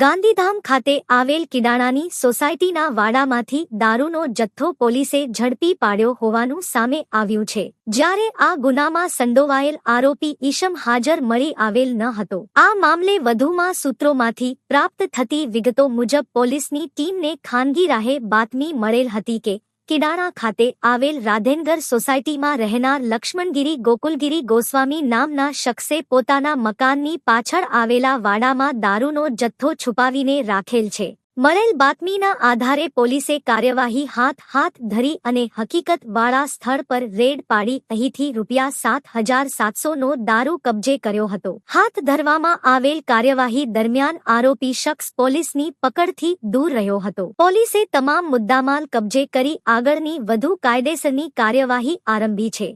ગાંધીધામ ખાતે આવેલ કિડાણાની સોસાયટીના વાડામાંથી દારૂનો જથ્થો પોલીસે ઝડપી પાડ્યો હોવાનું સામે આવ્યું છે. જ્યારે આ ગુનામાં સંડોવાયેલ આરોપી ઈશમ હાજર મળી આવેલ ન હતો. આ મામલે વધુમાં સૂત્રોમાંથી પ્રાપ્ત થતી વિગતો મુજબ પોલીસની ટીમને ખાનગી રાહે બાતમી મળેલ હતી કે કિડાણા ખાતે આવેલ રાધેનગર સોસાયટીમાં રહેનાર લક્ષ્મણગીરી ગોકુલગીરી ગોસ્વામી નામના શખ્સે પોતાના મકાનની પાછળ આવેલા વાડામાં દારૂનો જથ્થો છુપાવીને રાખેલ છે. મળેલ બાતમીના આધારે પોલીસે કાર્યવાહી હાથ હાથ ધરી અને હકીકત વાળા સ્થળ પર રેડ પાડી અહીંથી રૂપિયા સાત હજાર સાતસોનો દારૂ કબજે કર્યો હતો. હાથ ધરવામાં આવેલ કાર્યવાહી દરમિયાન આરોપી શખ્સ પોલીસની પકડથી દૂર રહ્યો હતો. પોલીસે તમામ મુદ્દામાલ કબજે કરી આગળની વધુ કાયદેસરની કાર્યવાહી આરંભી છે.